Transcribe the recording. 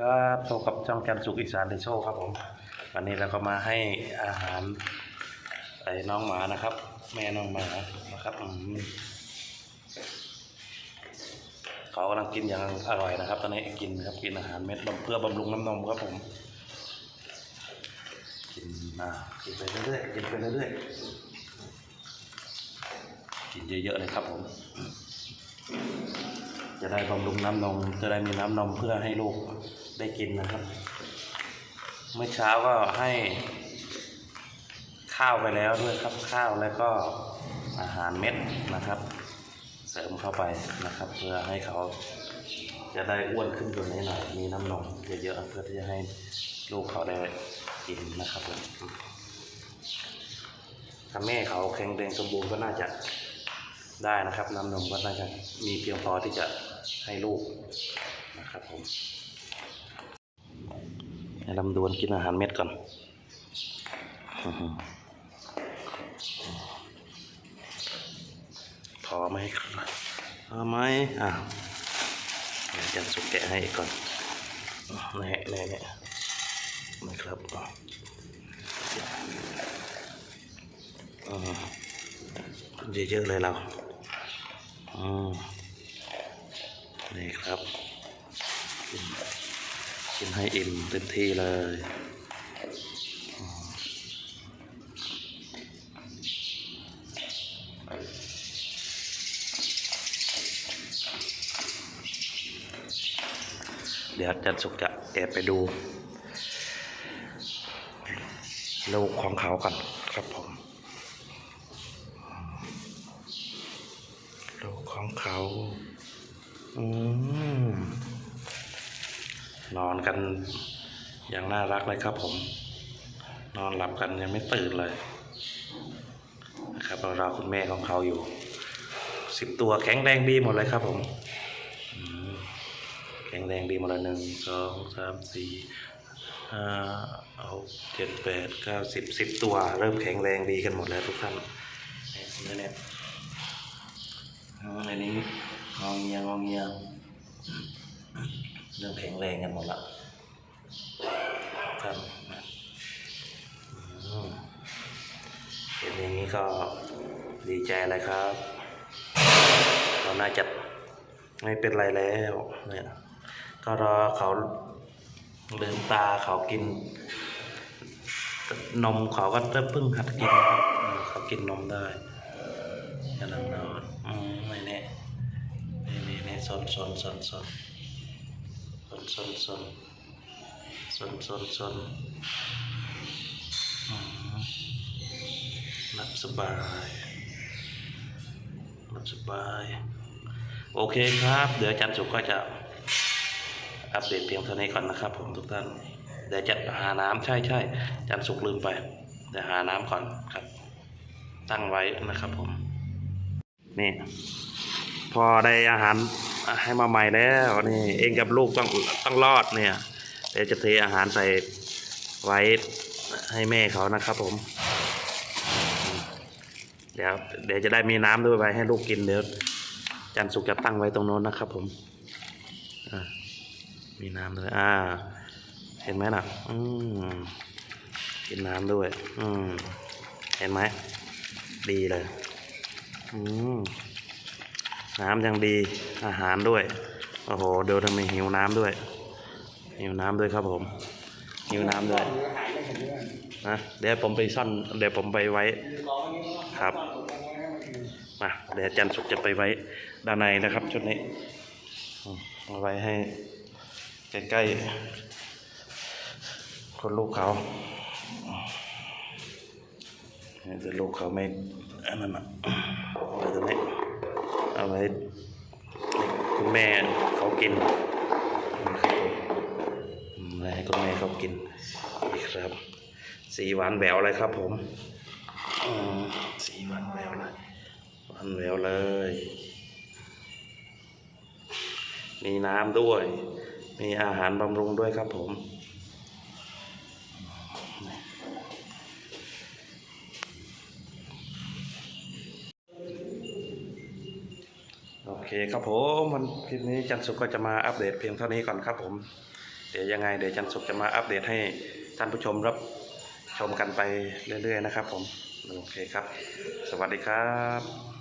ครับพบกับช่องจันสุขอีสานเดโชครับผมวันนี้เราก็มาให้อาหารไอ้น้องหมานะครับ แม่น้องหมานะครับอืมเขากำลังกินอย่างอร่อยนะครับ ตอนนี้กินครับกินอาหารเม็ดเพื่อบำรุงน้ำนมครับผม กินมากินไปเรื่อยๆกินไปเรื่อยๆกินเยอะๆเลยครับผม จะได้บำรุงน้ำนม จะได้มีน้ำนมเพื่อให้ลูกได้กินนะครับ เมื่อเช้าก็ให้ข้าวไปแล้วด้วยครับข้าวแล้วก็อาหารเม็ดนะครับ เสริมเข้าไปนะครับ เพื่อให้เขาจะได้อ้วนขึ้นตัวนี้หน่อยมีน้ำนมเยอะๆเพื่อที่จะให้ลูกเขาได้กินนะครับถ้าแม่เขาแข็งแรงสมบูรณ์ก็น่าจะได้นะครับน้ำนมก็น่าจะมีเพียงพอที่จะ ให้ลูกนะครับผมให้ลำดวนกินอาหารเม็ดก่อนพอไหมครับพอไหมอะเดี๋ยวจะสุกแกะให้ก่อนนี่นี่นี่นะครับอืมเยอะๆเลยเราอืม นี่ครับกินกินให้อิ่มเต็มที่เลยเดี๋ยวจันสุกจะแอบไปดู ลูกของเขากันครับผม ลูกของเขา นอนกันอย่างน่ารักเลยครับผม นอนหลับกันยังไม่ตื่นเลยนะครับเรารอคุณแม่ของเขาอยู่สิบตัวแข็งแรงดีหมดเลยครับผมมแข็งแรงดีหมดเลยหนึ่งสองสามสี่ห้าหกเจ็ดแปดเก้าสิบสิบตัว เริ่มแข็งแรงดีกันหมดแล้วทุกท่านเนี่ยเนี่ยอืมอันนี้ง องเงียงองเงียเริ่มแข็งแรงกันหมดละครับเห็นอย่างนี้ก็ดีใจเลยครับเราน่าจะไม่เป็นไรแล้วเนี่ยก็รอเขาลืมตาเขากิน นมเขาก็เริ่มพิ่งหัดกินนะครับเขากินนมได้กำลังนอนอืมไม่แน่ นี่นี่นี่ซนซนซนซนซนซนซนซนนซนอืมหลับสบายหลับสบาย โอเคครับ เดี๋ยวอาจันสุกก็จะอัปเดตเพียงเท่านี้ก่อนนะครับ ผมทุกท่าน เดี๋ยวจะหาน้ำใช่ใช่อาจันสุกลืมไป เดี๋ยวหาน้ำก่อนครับ ตั้งไว้นะครับผม นี่ พอได้อาหาร ให้มาใหม่แล้วนี่เองกับลูกต้องต้องรอดเนี่ยเดี๋ยวจะเทอาหารใส่ไว้ให้แม่เขานะครับผม เดี๋ยวเดี๋ยวจะได้มีน้ำด้วยไว้ให้ลูกกินเดี๋ยวจันสุกจะตั้งไว้ตรงโน้นนะครับผมมีน้ำด้วยอ่า เห็นไหมน่ะอืมกินน้ำด้วย อืมเห็นไหมดีเลย อืม น้ำยังดีอาหารด้วย โอ้โหเดี๋ยวทำไมหิวน้ำด้วย หิวน้ำด้วยครับผม หิวน้ำด้วยนะเดี๋ยวผมไปซ่อนเดี๋ยวผมไปไว้ครับมาเดี๋ยวอาจันสุกจะไปไว้ด้านในนะครับชุดนี้มเอาไว้ให้ใกล้ๆคนลูกเขาเดี๋ยวลูกเขาไม่อันนั้นอะไว้ตรงนี้ เอาไว้คุณแม่เขากินนะครับอะไรให้คุณแม่เขากินนี่ครับ สีหวานแหววเลยครับผมอืมสีหวานแหววเลยหวานแหววเลย มีน้ำด้วย มีอาหารบำรุงด้วยครับผม คครับผมวันคลิปนี้จันทร์สุกก็จะมาอัปเดตเพียงเท่านี้ก่อนครับผม เดี๋ยวยังไงเดี๋ยวจันสุกจะมาอัปเดตให้ท่านผู้ชมรับชมกันไปเรื่อยๆนะครับผม โอเคครับ สวัสดีครับ